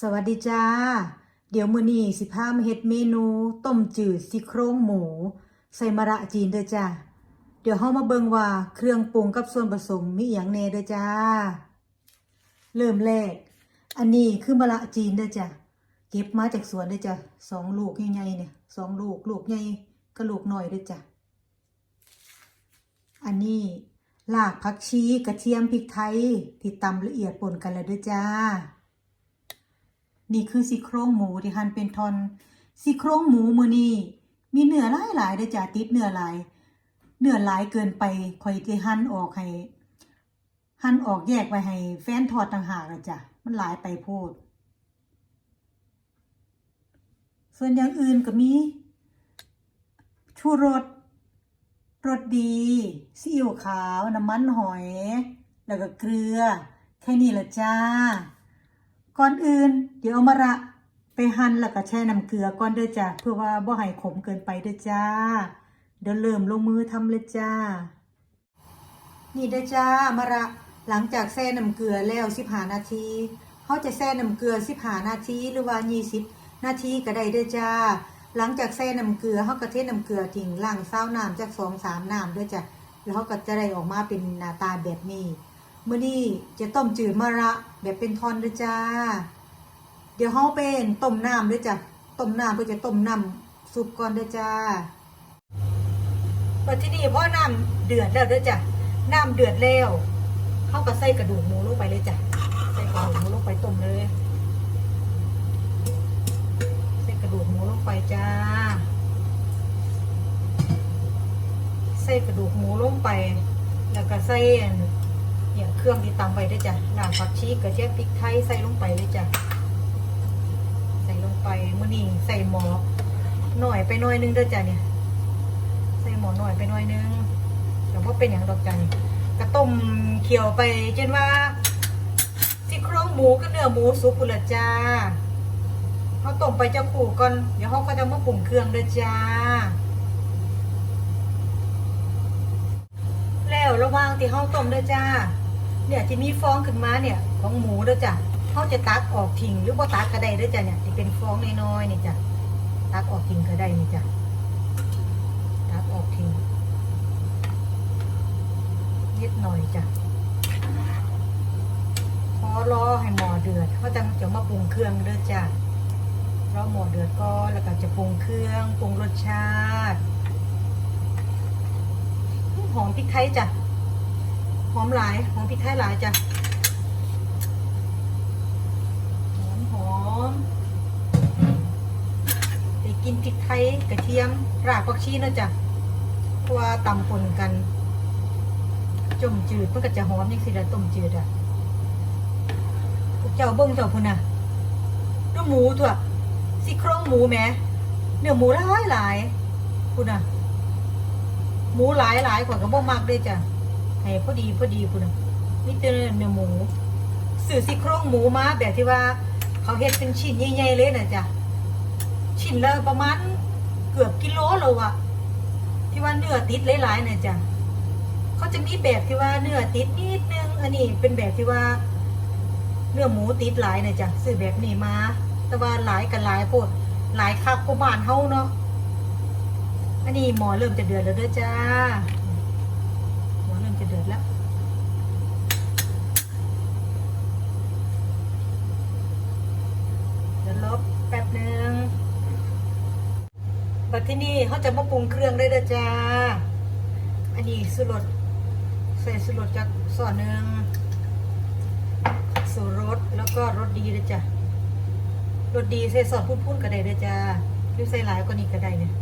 สวัสดีจ้า เดี๋ยวมื้อนี้สิพามาเฮ็ดเมนูต้มจืดซี่โครงหมู ใส่มะระจีนเด้อจ้า เดี๋ยวเฮามาเบิ่งว่าเครื่องปรุงกับส่วนผสมมีอิหยังแน่เด้อจ้า เริ่มแรก อันนี้คือมะระจีนเด้อจ้า เก็บมาจากสวนเด้อจ้าสองลูกใหญ่ๆเนี่ยสองลูกลูกใหญ่กับลูกน้อยเด้อจ้า อันนี้รากผักชีกระเทียมพริกไทยที่ตำละเอียดป่นกันแล้วเด้อจ้า นี่คือซี่โครงหมูที่หั่นเป็นทอนซี่โครงหมูมือนี้มีเนื้อหลายหลายเด้จ้าติดเนื้อหลายเนื้อหลายเกินไปข่อยสิหั่นออกให้หั่นออกแยกไว้ให้แฟนทอดต่างหากอะจ้ะมันหลายไปโพด ส่วนอย่างอื่นก็มีชูรสรสดีซีอิ๊วขาว น้ำมันหอย แล้วก็เกลือ แค่นี้ละจ้า ก่อนอื่น เดี๋ยวเอามาระไปหั่นแล้วก็แช่น้ำเกลือก่อนเด้อจ้าเพื่อว่าบ่ให้ขมเกินไปเด้อจ้า เดี๋ยวเริ่มลงมือทำเลยจ้า นี่เด้อจ้ามะระหลังจากแช่น้ำเกลือแล้ว15นาทีเขาจะแช่น้ำเกลือ15นาทีหรือว่า20นาทีก็ได้เด้อจ้า หลังจากแช่น้ำเกลือเขาก็เทน้ำเกลือทิ้งล้างเศร้าน้ำจากสองสามน้ำเด้อจ้ะแล้วเขาก็จะได้ออกมาเป็นหน้าตาแบบนี้ มื้อนี้จะต้มจืดมะระแบบเป็นทอนเด้อจ้า เดี๋ยวเขาเป็นต้มน้ำเด้อจ้ะต้มน้ำเพื่อจะต้มน้ำซุปก่อนเด้อจ้าปัจจุบันพ่อน้ำเดือดแล้วเด้อจ้ะน้ำเดือดแล้วเข้าก็ใส่กระดูกหมูลงไปเลยจ้ะใส่กระดูกหมูลงไปต้มเลย ใส่กระดูกหมูลงไปจ้า ใส่กระดูกหมูลงไป แล้วก็ใส่ เนี่ยเครื่องที่ตำไปด้วยจ้ะหน้าผักชีกระเทียมพริกไทยใส่ลงไปเลยจ้ะใส่ลงไปมื่อนี้ใส่หมอหน่อยไปหน่อยนึงด้อจ้ะเนี่ย ใส่หมอหน่อยไปหน่อยนึงแต่ว่าเป็นอย่างดอกจันกระต้มเคี่ยวไปจนว่าซี่โครงหมูกับเนื้อหมูสุกุละจ้าเขาต้มไปจะขู่ก่อนเดี๋ยวเขาก็จะมาปรุงเครื่องเลยจ้าแล้วระว่างที่เขาต้มด้อจ้า เนี่ยที่มีฟองขึ้นมาเนี่ยของหมูเด้อจ้ะเขาจะตักออกทิ้งหรือว่าตักก็ได้เด้อจ้ะเนี่ยที่เป็นฟองน้อยๆนี่จ้ะตักออกทิ้งก็ได้นี่จ้ะตักออกทิ้งนิดหน่อยจ้ะพอรอให้หมอเดือดเขาจะจะมาปรุงเครื่องเด้อจ้ะรอหมอเดือดก็แล้วก็จะปรุงเครื่องปรุงรสชาติหอมพริกไทยจ้ะ หอมหลายหอมพริกไทยหลายจ้ะหอมหอมได้กินพริกไทยกระเทียมรากผักชีเนะจ้ะเพราะว่าตำปนกันจมจืดมันก็จะหอมยังสิละต้มจืดอะเจ้าบ้งเจ้าพุ่นน่ะเนื้อหมูถั่วซี่โครงหมูแหมเนื้อหมูหลายหลายพุ่นน่ะหมูหลายหลายกว่าก็บ่มักเลยจ้ะ ให้พอดีพอดีพุ่นน่ะนี่เจอเนื้อหมูสื่อซี่โครงหมูมาแบบที่ว่า เขาเฮ็ดเป็นชิ้นใหญ่ๆเลยนะจ้ะชิ้นละประมาณเกือบกิโลเลยอะที่ว่าเนื้อติดหลายๆนี่ยจ้ะเขาจะมีแบบที่ว่าเนื้อติดนิดนึงอันนี้เป็นแบบที่ว่า เนื้อหมูติดหลายนี่ยจ้ะซื้อแบบนี้มา แต่ว่าหลายกันหลายโพดหลายคักกว่าบ้านเฮาเนาะอันนี้หมอเริ่มจะเดือดแล้วเด้อจ้า จะเดือดแล้วเดี๋ยวลบแป๊บหนึ่งบัดที่นี่เขาจะมาปรุงเครื่องได้ด้จ้า อันนี้สุรสใส่สุรสจากส่วนหนึ่งสูรสแล้วก็รสดีด้จ้ะรสดีใส่ซอสพุ่นๆก็ได้ด้จ้าหรือใส่หลายกว่านี้ก็ได้เนี่ย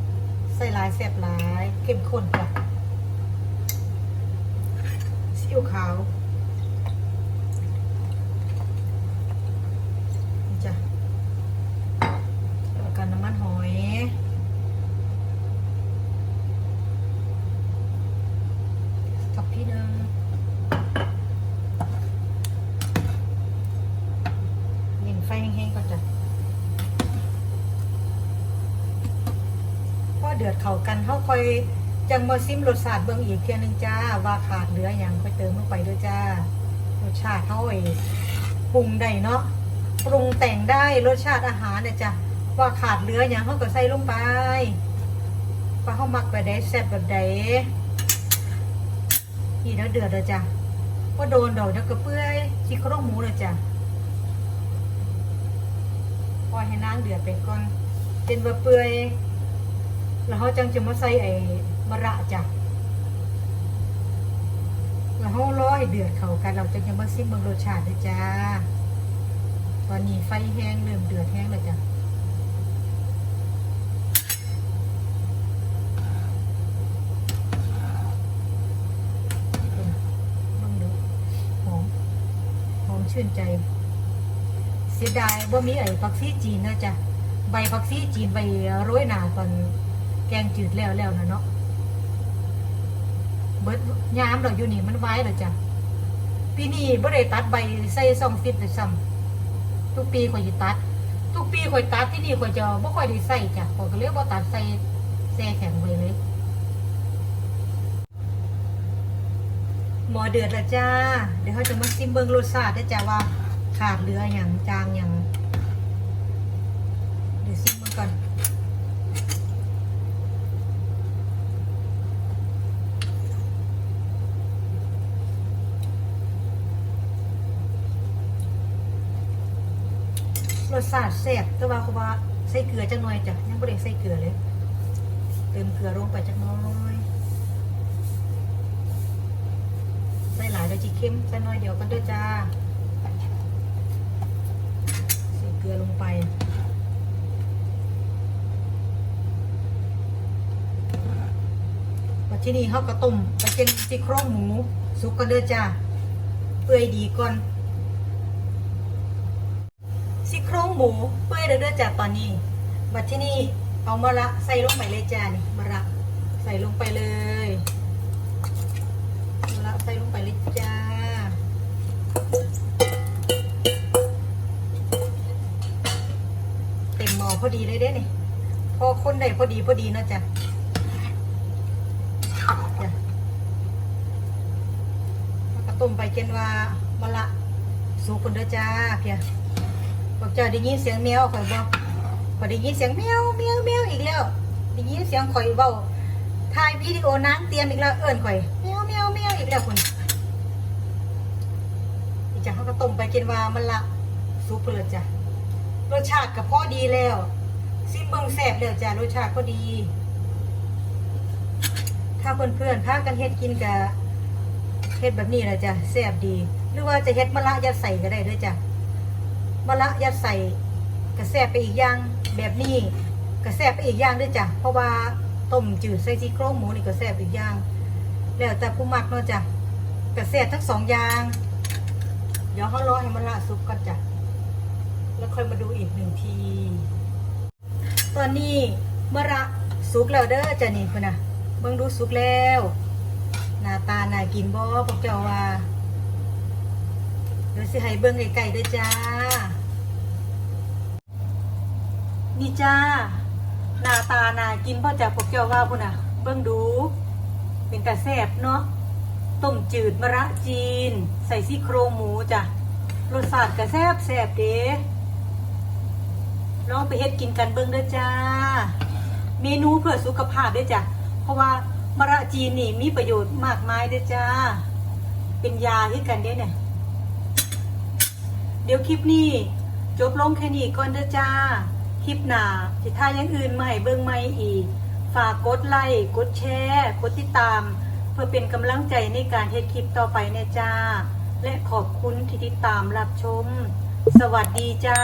ใส่หลายแซ่บหลายเข้มข้นจ้ะซี อิ๊วขาวจ้ะแล้วกันน้ำมันหอยกับพี่หนึ่งเล่นไฟแห้งๆก่อนจ้ะพอเดือดเข้ากันเขาคอย จังมาซิมรสชาติเบิ่งอีกเทียหนึงจ้า ว่าขาดเหลืออย่างค่อยเติมลงไปด้วยจ้ารสชาติเขาไอ้ปรุงได้เนาะปรุงแต่งได้รสชาติอาหารเนี่ยจ้ะว่าขาดเหลืออย่างเขาก็ใส่ลงไปว่าเขามักแบบใดแซ่บแบบใดนี่แล้วเดือดเลยจ้ะว่าโดนดอกเดี๋ยวก็เปื่อยซี่โครงหมูเลยจ้ะปล่อยให้น้ำเดือดไปก่อนเป็นบะเปื่อยแล้วเขาจังจะมาใส่ไอ้ มะระจ้ะแล้วเขารอให้เดือดเขากัน เราจะยังมาซิมเบิงรสชาติเลยจ้า ตอนนี้ไฟแห้งเริ่มเดือดแห้งแล้วจ้ะหอมหอมชื่นใจ เสียดายว่ามีไอ้ผักซีจีนนะจ้ะใบผักซีจีนใบโรยหนาตอนแกงจืดแล้วแล้วนะเนาะ เบิดยามเราอยู่นี่มันไว้แล้วจ้ะปีนี้บ่ได้ตัดใบใส่ซองฟิตเลยซ้ำทุกปีข่อยตัด ทุกปีข่อยตัดที่นี่ข่อยจะบ่ค่อยได้ใส่จ้ะข่อยก็เลยบ่ตัดใส่แซ่แข็งไว้เลย หมอเดือดล้วจ้า เดี๋ยวเขาจะมาซิมเบิงรสชาติได้จ้ะว่าขาดเหลืออย่างจางอย่างเดี๋ยวซิมเบิ่งก่อน รสชาติแซ่บแต่ว่าเขาว่าใส่เกลือจังหน่อยจ้ะยังไม่ได้ใส่เกลือเลย เติมเกลือลงไปจังน้อยใส่หลายเดี๋ยวจีเข้มใส่น้อยเดียวกันด้วยจ้าใส่เกลือลงไปที่นี่เขาก็ต้มไปเป็นซี่โครงหมู สุกกันเด้อจ้าเปื่อยดีก่อน ซี่โครง หมูเปื่อยแล้วเด้อจ้ะตอนนี้ บัดที่นี่เอามะระใส่ลงไปเลยจ้านี่มะระใส่ลงไปเลยมะระใส่ลงไปเลยจ้าเต็มหม้อพอดีเลยเด้นี่พอคนได้พอดีพอดีนาะจ้ะต้มไปจนว่ามะระสุกคนเด้อจ้าเพีย บอกเจ้าได้ยินเสียงแมวข่อยบอกพอได้ยินเสียงแมวแมวแมวอีกแล้วได้ยินเสียงข่อยเบาถ่ายวิดีโอนางเตรียมอีกแล้วเอิ้นข่อยแมวแมวแมวอีกแล้วคุณอีจ้ะเขาก็ต้มไปกินว่ามันละซุปเลยจ้ะรสชาติก็พอดีแล้วซิมเบิงแซ่บแล้วจ้ะรสชาติก็ดี ถ้าเพื่อนๆพากันเฮ็ดกินกับเฮ็ดแบบนี้แหละจ้ะแซ่บดี หรือว่าจะเฮ็ดมะละยัดใส่ก็ได้ด้วยจ้ะ มะละยัดใส่กระแสบไปอีกอย่างแบบนี้กระแสบไปอีกอย่างด้วยจ้ะเพราะว่าต้มจืดใส่ซี่โครงหมูนี่กระแสบอีกอย่างแล้วแต่ผู้มักเนาะจ้ะกระแสบทั้งสองอย่างเดี๋ยวเขารอให้มะละสุกก่อนจ้ะแล้วค่อยมาดูอีกหนึ่งที ตอนนี้มะระสุกแล้วเด้อจ้ะนี่คุณน่ะเบิ่งดูสุกแล้วหน้าตาน่ากินบ่พวกเจ้าว่า เดี๋ยวสิให้เบิ้งไก่ๆด้วยจ้า นี่จ้า หน้าตาน่ากินพ่อจากพวกเจ้าว่าพุ่นน่ะ เบิ้งดู เป็นตาแซ่บเนาะ ต้มจืดมะระจีน ใส่ซี่โครงหมูจ้ะ รสชาติก็แซ่บแซ่บเด้ลองไปเฮ็ดกินกันเบิ้งเด้อจ้า เมนูเพื่อสุขภาพเด้อจ้ะ เพราะว่ามะระจีนนี่มีประโยชน์มากมายเด้อจ้า เป็นยาที่กันเด้เนี่ย เดี๋ยวคลิปนี้จบลงแค่นี้ก่อนเด้อจ้า คลิปหน้าสิท่ายังอื่นมาให้เบิ่งใหม่อีก ฝากกดไลค์กดแชร์กดติดตาม เพื่อเป็นกำลังใจในการเฮ็ดคลิปต่อไปแน่จ้า และขอบคุณที่ติดตามรับชม สวัสดีจ้า